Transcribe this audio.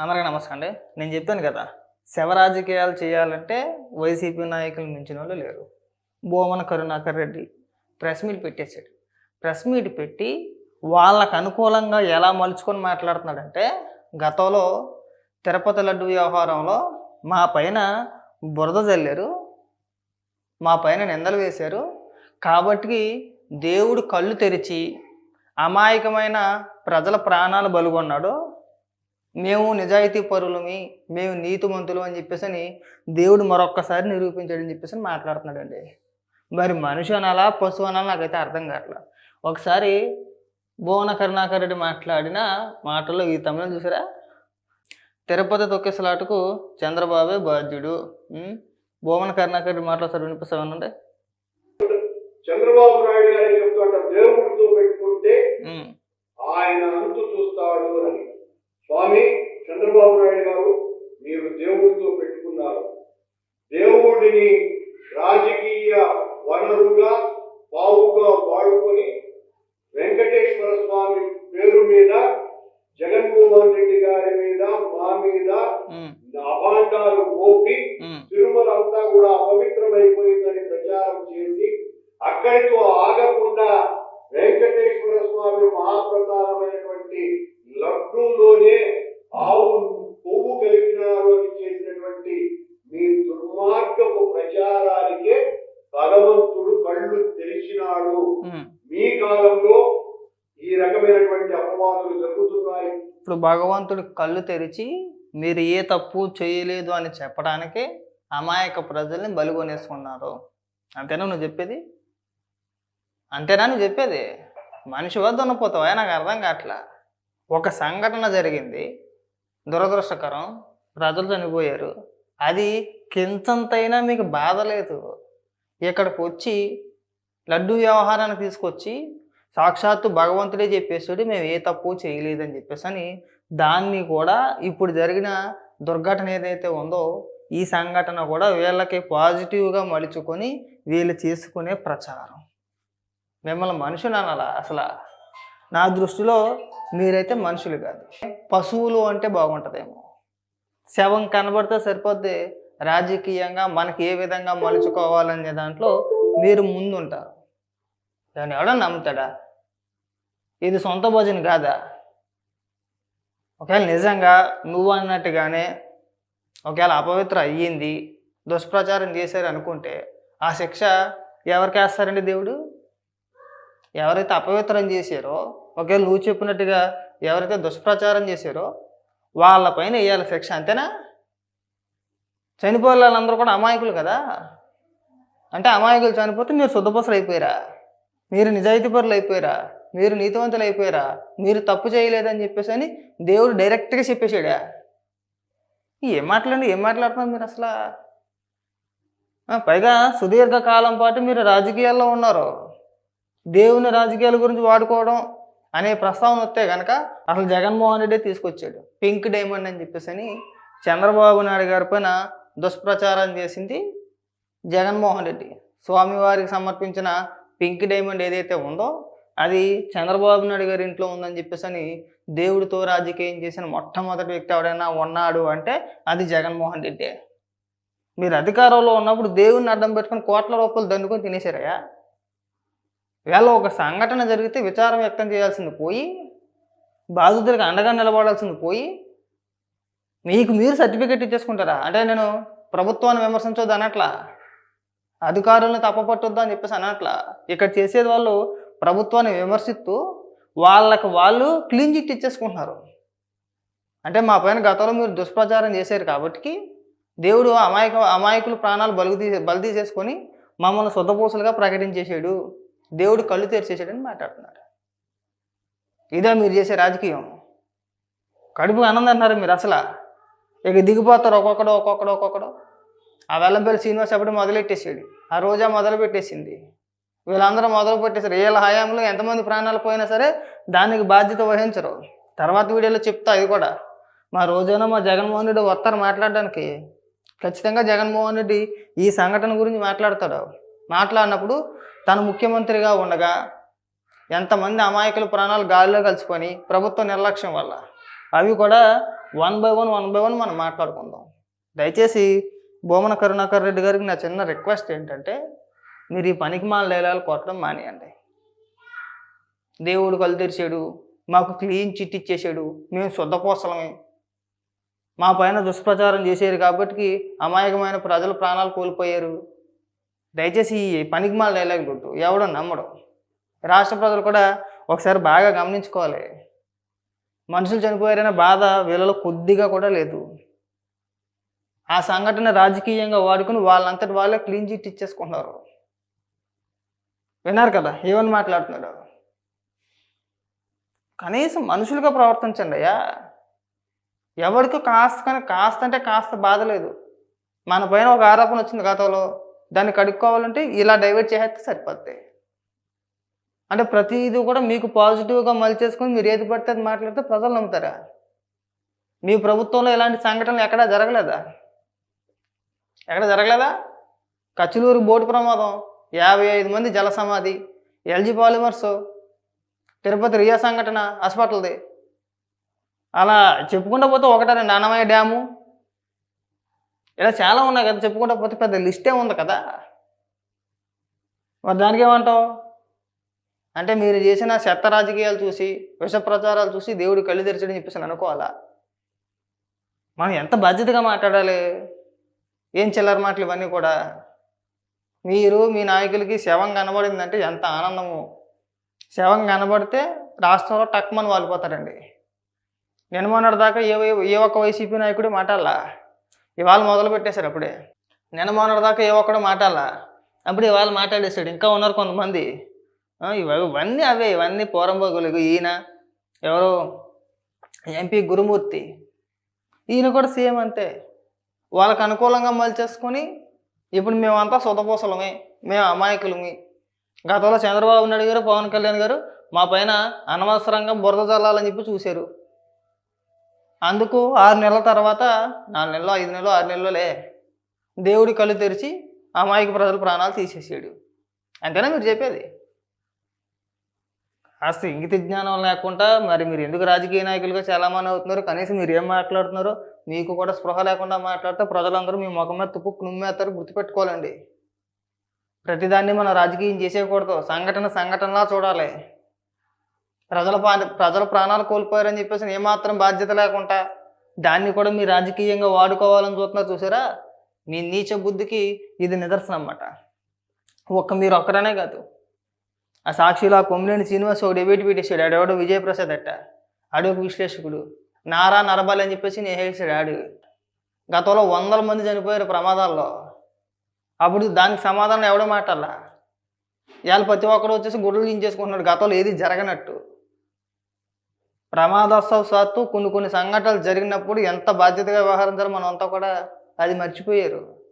అందరికీ నమస్కారం అండి. నేను చెప్పాను కదా శవ రాజకీయాలు చేయాలంటే వైసీపీ నాయకులు మించిన వాళ్ళు లేరు. బోమన కరుణాకర్ రెడ్డి ప్రెస్ మీట్ పెట్టేశాడు. ప్రెస్ మీట్ పెట్టి వాళ్ళకు అనుకూలంగా ఎలా మలుచుకొని మాట్లాడుతున్నాడంటే గతంలో తిరుపతి లడ్డు వ్యవహారంలో మా పైన బురద జల్లారు మా పైన నిందలు వేశారు. కాబట్టి దేవుడు కళ్ళు తెరిచి అమాయకమైన ప్రజల ప్రాణాలు బలుగొన్నాడు. మేము నిజాయితీ పరులమి మేము నీతిమంతులు అని చెప్పేసి అని దేవుడు మరొక్కసారి నిరూపించాడని చెప్పేసి అని మాట్లాడుతున్నాడండి. మరి మనిషి అనాలా పశువు అనాలా నాకైతే అర్థం కావట్లేదు ఒకసారి భువన కరుణాకర్ రెడ్డి మాట్లాడిన మాటల్లో ఈ తమిళం చూసారా? తిరుపతి తొక్కేసలాటకు చంద్రబాబే బాధ్యుడు? భువన కరుణాకర్ రెడ్డి మాట్లాడతారు వినిపిస్తామనండి చంద్రబాబు నాయుడు గారు చెప్తుంట దేవుడితో పెట్టుకుంటే. ఆయన అంతు చూస్తాడు అని. స్వామి చంద్రబాబు నాయుడు గారు మీరు దేవుడితో పెట్టుకున్నారు దేవుడిని రాజకీయ వనరుగా బావుగా వాడుకొని వెంకటేశ్వర స్వామి పేరు మీద జగన్మోహన్ రెడ్డి గారి మీద మా మీద. అభాండాలు మోపి. తిరుమల అంతా కూడా అపవిత్రమైపోయిందని ప్రచారం చేసి అక్కడితో దుర్మార్గపు ప్రచారానికే భగవంతుడు కళ్ళు తెరిచినాడు. మీ కాలంలో ఈ రకమైనటువంటి అపవాదులు జరుగుతున్నాయి. ఇప్పుడు భగవంతుడు కళ్ళు తెరిచి మీరు ఏ తప్పు చేయలేదు అని చెప్పడానికి అమాయక ప్రజల్ని బలిగొనేసుకున్నారు. అంతేనా నువ్వు చెప్పేది? అంతేనా నువ్వు చెప్పేది? మనిషి వద్ద ఉన్నపోతావా. నాకు అర్థం కావట్లా. ఒక సంఘటన జరిగింది. దురదృష్టకరం. ప్రజలు చనిపోయారు. అది కించంతైనా మీకు బాధ లేదు. ఇక్కడికి వచ్చి లడ్డు వ్యవహారాన్ని తీసుకొచ్చి సాక్షాత్తు భగవంతుడే చెప్పేసాడు మేము ఏ తప్పు చేయలేదని చెప్పేసి అని దాన్ని కూడా ఇప్పుడు జరిగిన దుర్ఘటన ఏదైతే ఉందో ఈ సంఘటన కూడా వీళ్ళకి పాజిటివ్గా మలుచుకొని వీళ్ళు చేసుకునే ప్రచారం. మిమ్మల్ని మనుషులు అనాలా? అసలు నా దృష్టిలో మీరైతే మనుషులు కాదు. పశువులు అంటే బాగుంటుందేమో. శవం కనబడితే సరిపోద్ది రాజకీయంగా మనకి ఏ విధంగా మలుచుకోవాలనే దాంట్లో మీరు ముందుంటారు. దాన్ని ఎవడో నమ్ముతాడా? ఇది సొంత భోజనం కాదా? ఒకవేళ నిజంగా నువ్వు అన్నట్టుగానే ఒకవేళ అపవిత్ర అయ్యింది దుష్ప్రచారం చేశారు అనుకుంటే ఆ శిక్ష ఎవరికి వేస్తారండి దేవుడు? ఎవరైతే అపవిత్రం చేశారో ఒకవేళ నువ్వు చెప్పినట్టుగా ఎవరైతే దుష్ప్రచారం చేశారో వాళ్ళపైన వేయాలి శిక్ష అంతేనా? చనిపోయే వాళ్ళందరూ కూడా అమాయకులు కదా? అంటే అమాయకులు చనిపోతే మీరు శుద్ధపసలు అయిపోయారా మీరు నిజాయితీపరులు అయిపోయారా మీరు నీతివంతులు అయిపోయారా మీరు తప్పు చేయలేదని చెప్పేసి అని దేవుడు డైరెక్ట్గా చెప్పేశాడా? ఏం మాట్లాడి ఏం మాట్లాడుతున్నారు మీరు అసలు? పైగా సుదీర్ఘ కాలం పాటు మీరు రాజకీయాల్లో ఉన్నారు. దేవుని రాజకీయాల గురించి వాడుకోవడం అనే ప్రస్తావన వస్తే కనుక అసలు జగన్మోహన్ రెడ్డి తీసుకొచ్చాడు. పింక్ డైమండ్ అని చెప్పేసి అని చంద్రబాబు నాయుడు గారి పైన దుష్ప్రచారం చేసింది జగన్మోహన్ రెడ్డి. స్వామివారికి సమర్పించిన పింక్ డైమండ్ ఏదైతే ఉందో అది చంద్రబాబు నాయుడు గారి ఇంట్లో ఉందని చెప్పేసి అని దేవుడితో రాజకీయం చేసిన మొట్టమొదటి వ్యక్తి ఎవడైనా ఉన్నాడు అంటే అది జగన్మోహన్ రెడ్డి. మీరు అధికారంలో ఉన్నప్పుడు దేవుడిని అడ్డం పెట్టుకొని కోట్ల రూపాయలు దండుకొని తినేశారయ్యా. వేళ ఒక సంఘటన జరిగితే విచారం వ్యక్తం చేయాల్సింది పోయి బాధితులకు అండగా నిలబడాల్సింది పోయి మీకు మీరు సర్టిఫికెట్ ఇచ్చేసుకుంటారా? అంటే నేను ప్రభుత్వాన్ని విమర్శించొద్దు అనట్లా అధికారులను తప్పపట్టొద్దు అని చెప్పేసి అనట్లా ఇక్కడ చేసేది వాళ్ళు ప్రభుత్వాన్ని విమర్శిస్తూ వాళ్ళకి వాళ్ళు క్లీన్ చిట్ ఇచ్చేసుకుంటున్నారు. అంటే మా పైన గతంలో మీరు దుష్ప్రచారం చేశారు కాబట్టి దేవుడు అమాయక అమాయకుల ప్రాణాలు బలుగు తీసే బలి తీసేసుకొని మమ్మల్ని శుద్ధపూసలుగా ప్రకటించేసాడు దేవుడు కళ్ళు తెరిచేసాడని మాట్లాడుతున్నారు. ఇదే మీరు చేసే రాజకీయం. కడుపు ఆనందం అన్నారు మీరు అసలు. ఇక దిగిపోతారు ఒక్కొక్కడు ఒక్కొక్కడు ఒక్కొక్కడు. ఆ వెల్లంపల్లి శ్రీనివాస్ అప్పుడు మొదలెట్టేసాడు ఆ రోజా మొదలు పెట్టేసింది వీళ్ళందరూ మొదలు పెట్టేశారు. వీళ్ళ హయాంలో ఎంతమంది ప్రాణాలు పోయినా సరే దానికి బాధ్యత వహించరు. తర్వాత వీడియోలో చెప్తా ఇది కూడా. మా రోజైనా మా జగన్మోహన్ రెడ్డి వస్తారు మాట్లాడడానికి. ఖచ్చితంగా జగన్మోహన్ రెడ్డి ఈ సంఘటన గురించి మాట్లాడతాడు. మాట్లాడినప్పుడు తను ముఖ్యమంత్రిగా ఉండగా ఎంతమంది అమాయకుల ప్రాణాలు గాలిలో కలిసిపోయి ప్రభుత్వ నిర్లక్ష్యం వల్ల అవి కూడా one by one one by one మనం మాట్లాడుకుందాం. దయచేసి బొమ్మన కరుణాకర్ రెడ్డి గారికి నా చిన్న రిక్వెస్ట్ ఏంటంటే మీరు ఈ పనికి మాల లేలాలు కొట్టడం మానేయండి. దేవుడు కళ్ళు తెరిచాడు మాకు క్లీన్ చిట్ ఇచ్చేసాడు మేము శుద్ధపోసలమే. మా పైన దుష్ప్రచారం చేశారు కాబట్టి అమాయకమైన ప్రజలు ప్రాణాలు కోల్పోయారు. దయచేసి ఈ పనికి మాల డైలాగ్ వద్దు ఎవడో నమ్మడం. రాష్ట్ర ప్రజలు కూడా ఒకసారి బాగా గమనించుకోవాలి. మనుషులు చనిపోయారనే బాధ వీళ్ళలో కొద్దిగా కూడా లేదు. ఆ సంఘటన రాజకీయంగా వాడుకుని వాళ్ళంతటి వాళ్ళే క్లీన్ చిట్ ఇచ్చేసుకున్నారు విన్నారు కదా ఏమని మాట్లాడుతున్నాడు? కనీసం మనుషులుగా ప్రవర్తించండి అయ్యా. ఎవరికి కాస్త కానీ కాస్త అంటే కాస్త బాధ లేదు. మన పైన ఒక ఆరోపణ వచ్చింది గతంలో. దాన్ని కడుక్కోవాలంటే ఇలా డైవర్ట్ చేసేస్తే సరిపోద్ది. అంటే ప్రతిదీ కూడా మీకు పాజిటివ్గా మలిచేసుకొని మీరు ఏది పడితే అది మాట్లాడితే ప్రజలు నమ్ముతారా? మీ ప్రభుత్వంలో ఇలాంటి సంఘటనలు ఎక్కడా జరగలేదా? ఎక్కడ జరగలేదా? కచ్చులూరు బోటు ప్రమాదం యాభై ఐదు మంది జల సమాధి ఎల్జీ పాలిమర్స్ తిరుపతి రియా సంఘటన హాస్పిటల్ది. అలా చెప్పుకుంటూ పోతే ఒకటే రెండు అన్నమయ్య డ్యాము? ఇలా చాలా ఉన్నాయి కదా చెప్పుకుంటూ పోతే పెద్ద లిస్టే ఉంది కదా. మరి దానికి ఏమంటావు అంటే మీరు చేసిన చెత్త రాజకీయాలు చూసి విష ప్రచారాలు చూసి దేవుడు కళ్ళు తెరిచడని చెప్పేసి అనుకోవాలా? మనం ఎంత బాధ్యతగా మాట్లాడాలి? ఏం చిల్లర మాటలు ఇవన్నీ కూడా? మీరు మీ నాయకులకి శవం కనబడిందంటే ఎంత ఆనందము. శవం కనబడితే రాష్ట్రంలో టక్మని వాలిపోతారండి. నేను మొన్నటిదాకా ఏ ఏ ఒక్క వైసీపీ నాయకుడు మాటాలా ఇవాళ మొదలు పెట్టేశారు అప్పుడే. నేను మొన్నటిదాకా ఏ ఒక్కడు మాటాలా అప్పుడు ఇవాళ మాట్లాడేశాడు. ఇంకా ఉన్నారు కొంతమంది. ఇవన్నీ అవే ఇవన్నీ పోరంబోగులకు ఈయన ఎవరు ఎంపీ గురుమూర్తి. ఈయన కూడా సేమ్ అంతే. వాళ్ళకు అనుకూలంగా మలిచేసుకొని ఇప్పుడు మేమంతా సుతపోసలమే మేము అమాయకులమి. గతంలో చంద్రబాబు నాయుడు గారు పవన్ కళ్యాణ్ గారు మా పైన అనవసరంగా బురద జల్లాలని చెప్పి చూశారు. అందుకు ఆరు నెలల తర్వాత నాలుగు నెలలు ఐదు నెలలు ఆరు నెలలే దేవుడి కళ్ళు తెరిచి అమాయక ప్రజల ప్రాణాలు తీసేసాడు. అంతేనా మీరు చెప్పేది? కాస్త ఇంగిత జ్ఞానం లేకుండా మరి మీరు ఎందుకు రాజకీయ నాయకులుగా చాలామంది అవుతున్నారు? కనీసం మీరు ఏం మాట్లాడుతున్నారో మీకు కూడా స్పృహ లేకుండా మాట్లాడితే ప్రజలందరూ మీ ముఖం మీద తుప్పు నుమ్మేస్తారు గుర్తుపెట్టుకోవాలండి. ప్రతిదాన్ని మనం రాజకీయం చేసేయకూడదు. సంఘటన సంఘటనలా చూడాలి. ప్రజల పా ప్రజల ప్రాణాలు కోల్పోయారని చెప్పేసి ఏమాత్రం బాధ్యత లేకుండా దాన్ని కూడా మీరు రాజకీయంగా వాడుకోవాలని చూస్తున్నారు చూసారా? మీ నీచ బుద్ధికి ఇది నిదర్శనం అన్నమాట ఒక్క మీరు ఒక్కరనే కాదు. ఆ సాక్షిలో ఆ కొమ్మినేని శ్రీనివాస్ ఒక డెబేట్ పెట్టేశాడు. ఆడెవడో విజయప్రసాద్ అట్ట. ఆడు ఒక విశ్లేషకుడు. నారా నరబాలి అని చెప్పేసి నేను వేసాడు ఆడు. గతంలో వందల మంది చనిపోయారు ప్రమాదాల్లో. అప్పుడు దానికి సమాధానం ఎవడో మాటల్లా ఇవాళ ప్రతి ఒక్కరు వచ్చేసి గుడ్లు దించేసుకుంటున్నాడు. గతంలో ఏది జరగనట్టు. ప్రమాదవశాత్తు కొన్ని కొన్ని సంఘటనలు జరిగినప్పుడు ఎంత బాధ్యతగా వ్యవహరించాలో మనం అంతా కూడా అది మర్చిపోయారు.